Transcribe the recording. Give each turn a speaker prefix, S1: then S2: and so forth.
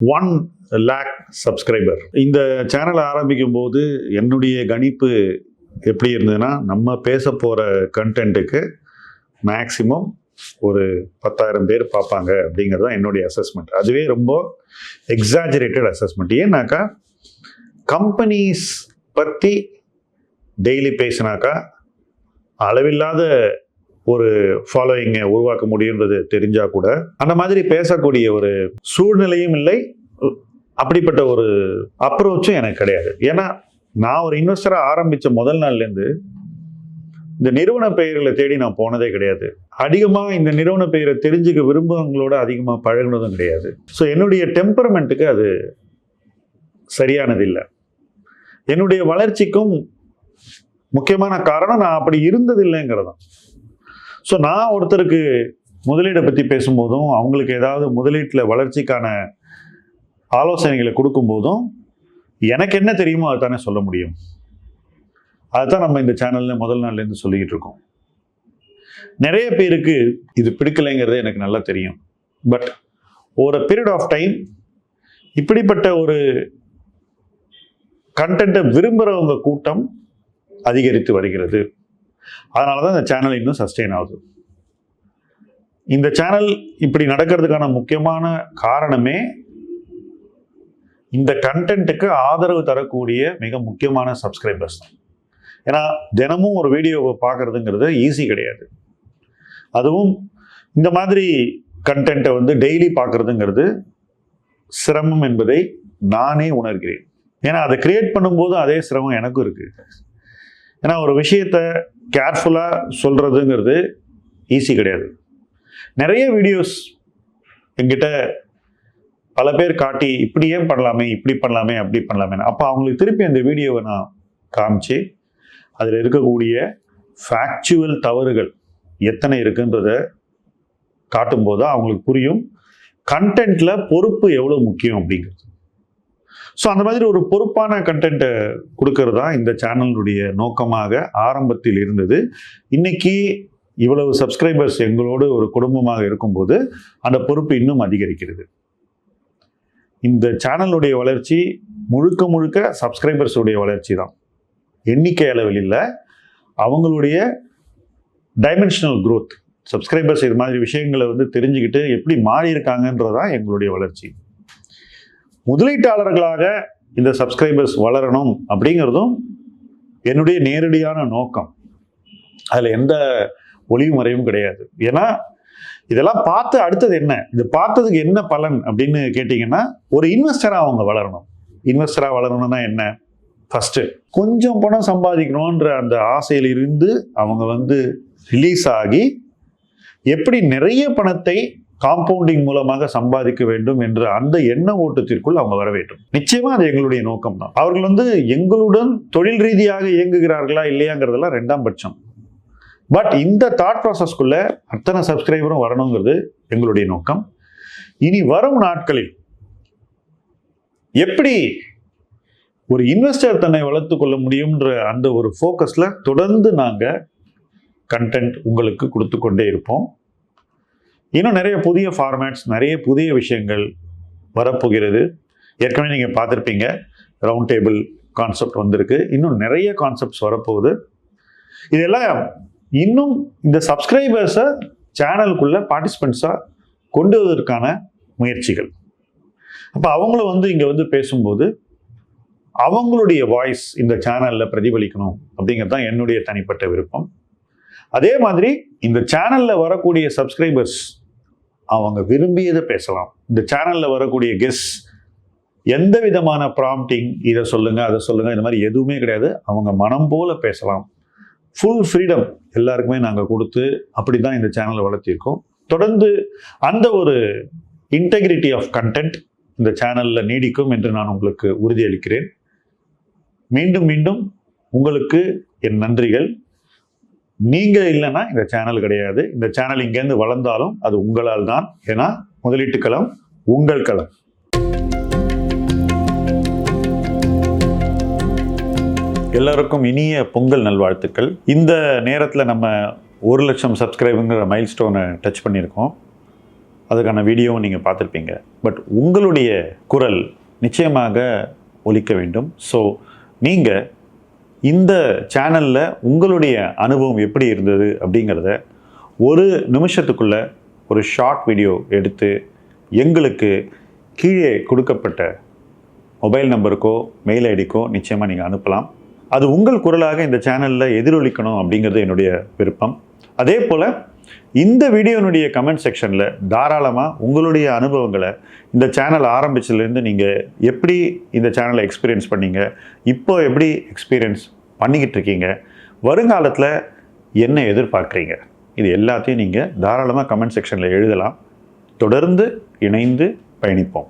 S1: One lakh subscriber இந்த சேனலை ஆரம்பிக்கும் போது என்னுடைய கணிப்பு எப்படி இருந்ததுன்னா நம்ம பேச போகிற கண்டென்ட்டுக்கு மேக்சிமம் ஒரு பத்தாயிரம் பேர் பார்ப்பாங்க அப்படிங்கிறது தான் என்னுடைய அசஸ்மெண்ட் அதுவே ரொம்ப எக்ஸாஜரேட்டட் அசஸ்மெண்ட் ஏன்னாக்கா கம்பெனிஸ் பற்றி டெய்லி பேசினாக்கா அளவில்லாத ஒரு ஃபாலோயிங்கை உருவாக்க முடியுன்றது தெரிஞ்சால் கூட அந்த மாதிரி பேசக்கூடிய ஒரு சூழ்நிலையும் இல்லை. அப்படிப்பட்ட ஒரு அப்ரோச்சும் எனக்கு கிடையாது. ஏன்னா நான் ஒரு இன்வெஸ்டராக ஆரம்பித்த முதல் நாள்லேருந்து இந்த நிறுவன பெயர்களை தேடி நான் போனதே கிடையாது. அதிகமாக இந்த நிறுவன பெயரை தெரிஞ்சுக்க விரும்புகிறவங்களோட அதிகமாக பழகுனதும் கிடையாது. ஸோ என்னுடைய டெம்பரமெண்ட்டுக்கு அது சரியானது இல்லை என்னுடைய வளர்ச்சிக்கும் முக்கியமான காரணம் நான் அப்படி இருந்ததில்லைங்கிறதான் தான் ஸோ நான் ஒருத்தருக்கு முதலீடை பற்றி பேசும்போதும் அவங்களுக்கு ஏதாவது முதலீட்டில் வளர்ச்சிக்கான ஆலோசனைகளை கொடுக்கும்போதும் எனக்கு என்ன தெரியுமோ அதை தானே சொல்ல முடியும். அதுதான் நம்ம இந்த சேனலில் முதல் நாள்லேருந்து சொல்லிக்கிட்டு இருக்கோம். நிறைய பேருக்கு இது பிடிக்கலைங்கிறது எனக்கு நல்லா தெரியும். பட் ஒரு பீரியட் ஆஃப் டைம் இப்படிப்பட்ட ஒரு கண்டென்ட்டை விரும்புகிறவங்க கூட்டம் அதிகரித்து வருகிறது. அதனால தான் இந்த சேனல் இன்னும் சஸ்டெயின் ஆகுது. இந்த சேனல் இப்படி நடக்கிறதுக்கான முக்கியமான காரணமே இந்த கண்டென்ட்டுக்கு ஆதரவு தரக்கூடிய மிக முக்கியமான சப்ஸ்கிரைபர்ஸ் தான். ஏன்னா தினமும் ஒரு வீடியோவை பார்க்குறதுங்கிறது ஈஸி கிடையாது. அதுவும் இந்த மாதிரி கண்டென்ட்டை வந்து டெய்லி பார்க்குறதுங்கிறது சிரமம் என்பதை நானே உணர்கிறேன். ஏன்னா அதை கிரியேட் பண்ணும்போது அதே சிரமம் எனக்கும் இருக்குது ஏன்னா ஒரு விஷயத்த கேர்ஃபுல்லாக சொல்கிறதுங்கிறது ஈஸி கிடையாது. நிறைய வீடியோஸ் என்கிட்ட பல பேர் காட்டி இப்படி ஏன் பண்ணலாமே இப்படி பண்ணலாமே அப்படி பண்ணலாமே அப்போ அவங்களுக்கு திருப்பி அந்த வீடியோவை நான் காமிச்சு அதில் இருக்கக்கூடிய ஃபேக்சுவல் தவறுகள் எத்தனை இருக்குன்றத காட்டும்போது அவங்களுக்கு புரியும். கண்டென்ட்டில் பொறுப்பு எவ்வளோ முக்கியம் அப்படிங்கிறது. ஸோ அந்த மாதிரி ஒரு பொறுப்பான கண்டென்ட்டை கொடுக்கறது தான் இந்த சேனலுடைய நோக்கமாக ஆரம்பத்தில் இருந்தது. இன்னைக்கு இவ்வளவு சப்ஸ்கிரைபர்ஸ் எங்களோடு ஒரு குடும்பமாக இருக்கும்போது அந்த பொறுப்பு இன்னும் அதிகரிக்கிறது. இந்த சேனலுடைய வளர்ச்சி முழுக்க முழுக்க சப்ஸ்கிரைபர்ஸுடைய வளர்ச்சி தான் எண்ணிக்கை அளவில் இல்லை. அவங்களுடைய டைமென்ஷனல் க்ரோத் சப்ஸ்கிரைபர்ஸ் இது மாதிரி விஷயங்களை வந்து தெரிஞ்சுக்கிட்டு எப்படி மாறியிருக்காங்கன்றது தான் எங்களுடைய வளர்ச்சி. முதலீட்டாளர்களாக இந்த சப்ஸ்கிரைபர்ஸ் வளரணும் அப்படிங்கிறதும் என்னுடைய நேரடியான நோக்கம். அதில் எந்த ஒளிவு மறைவும் கிடையாது. ஏன்னா இதெல்லாம் பார்த்து அடுத்தது என்ன? இது பார்த்ததுக்கு என்ன பலன் அப்படின்னு கேட்டிங்கன்னா ஒரு இன்வெஸ்டராக அவங்க வளரணும். இன்வெஸ்டராக வளரணும்னா என்ன? ஃபஸ்ட்டு கொஞ்சம் பணம் சம்பாதிக்கணுன்ற அந்த ஆசையில் இருந்து அவங்க வந்து ரிலீஸ் ஆகி எப்படி நிறைய பணத்தை காம்பவுண்டிங் மூலமாக சம்பாதிக்க வேண்டும் என்ற அந்த எண்ண ஓட்டத்திற்குள் அவங்க வர வேண்டும். நிச்சயமா அது எங்களுடைய நோக்கம் தான் அவர்கள் வந்து எங்களுடன் தொழில் ரீதியாக இயங்குகிறார்களா இல்லையாங்கிறதெல்லாம் ரெண்டாம் பட்சம். பட் இந்த தாட் ப்ராசஸ்க்குள்ள அத்தனை சப்ஸ்கிரைபரும் வரணுங்கிறது எங்களுடைய நோக்கம். இனி வரும் நாட்களில் எப்படி ஒரு இன்வெஸ்டர் தன்னை வளர்த்து கொள்ள முடியும்ன்ற அந்த ஒரு ஃபோக்கஸில் தொடர்ந்து நாங்கள் கண்டென்ட் உங்களுக்கு கொடுத்து கொண்டே இருப்போம். இன்னும் நிறைய புதிய ஃபார்மேட்ஸ் நிறைய புதிய விஷயங்கள் வரப்போகிறது. ஏற்கனவே நீங்கள் பார்த்துருப்பீங்க ரவுண்ட் டேபிள் கான்செப்ட் வந்திருக்கு. இன்னும் நிறைய கான்செப்ட்ஸ் வரப்போகுது. இதெல்லாம் இன்னும் இந்த சப்ஸ்கிரைபர்ஸை சேனலுக்குள்ளே பார்ட்டிசிபெண்ட்ஸாக கொண்டு வருவதற்கான முயற்சிகள். அப்போ அவங்களும் வந்து இங்கே வந்து பேசும்போது அவங்களுடைய வாய்ஸ் இந்த சேனலில் பிரதிபலிக்கணும் அப்படிங்கிறது தான் என்னுடைய தனிப்பட்ட விருப்பம். அதே மாதிரி இந்த சேனலில் வரக்கூடிய சப்ஸ்கிரைபர்ஸ் அவங்க விரும்பியதை பேசலாம். இந்த சேனலில் வரக்கூடிய கெஸ் எந்த விதமான ப்ராம்ப்டிங் இதை சொல்லுங்கள் அதை சொல்லுங்கள் இந்த மாதிரி எதுவுமே கிடையாது. அவங்க மனம் போல் பேசலாம். ஃபுல் ஃப்ரீடம் எல்லாருக்குமே நாங்கள் கொடுத்து அப்படி தான் இந்த சேனலை வளர்த்திருக்கோம். தொடர்ந்து அந்த ஒரு இன்டெகிரிட்டி ஆஃப் கண்டென்ட் இந்த சேனலில் நீடிக்கும் என்று நான் உங்களுக்கு உறுதியளிக்கிறேன். மீண்டும் மீண்டும் உங்களுக்கு என் நன்றிகள். நீங்கள் இல்லைன்னா இந்த சேனல் கிடையாது. இந்த சேனல் இங்கேருந்து வளர்ந்தாலும் அது உங்களால் தான். ஏன்னா முதலீட்டு களம் உங்கள் களம். எல்லாருக்கும் இனிய பொங்கல் நல்வாழ்த்துக்கள். இந்த நேரத்தில் நம்ம ஒரு லட்சம் சப்ஸ்கிரைபுங்கிற மைல் ஸ்டோனை டச் பண்ணியிருக்கோம். அதுக்கான வீடியோவும் நீங்கள் பார்த்துருப்பீங்க. பட் உங்களுடைய குரல் நிச்சயமாக ஒலிக்க வேண்டும். ஸோ நீங்கள் இந்த சேனலில் உங்களுடைய அனுபவம் எப்படி இருந்தது அப்படிங்கிறத ஒரு நிமிஷத்துக்குள்ள ஒரு ஷார்ட் வீடியோ எடுத்து எங்களுக்கு கீழே கொடுக்கப்பட்ட மொபைல் நம்பருக்கோ மெயில் ஐடிக்கோ நிச்சயமாக நீங்கள் அனுப்பலாம். அது உங்கள் குரலாக இந்த சேனலில் எதிரொலிக்கணும் அப்படிங்கிறது என்னுடைய விருப்பம். அதே போல் இந்த வீடியோனுடைய கமெண்ட் செக்ஷனில் தாராளமாக உங்களுடைய அனுபவங்களை இந்த சேனல் ஆரம்பிச்சதுலேருந்து நீங்கள் எப்படி இந்த சேனலை எக்ஸ்பீரியன்ஸ் பண்ணீங்க இப்போ எப்படி எக்ஸ்பீரியன்ஸ் பண்ணிக்கிட்டு இருக்கீங்க வருங்காலத்தில் என்ன எதிர்பார்க்குறீங்க இது எல்லாத்தையும் நீங்கள் தாராளமாக கமெண்ட் செக்ஷனில் எழுதலாம். தொடர்ந்து இணைந்து பயணிப்போம்.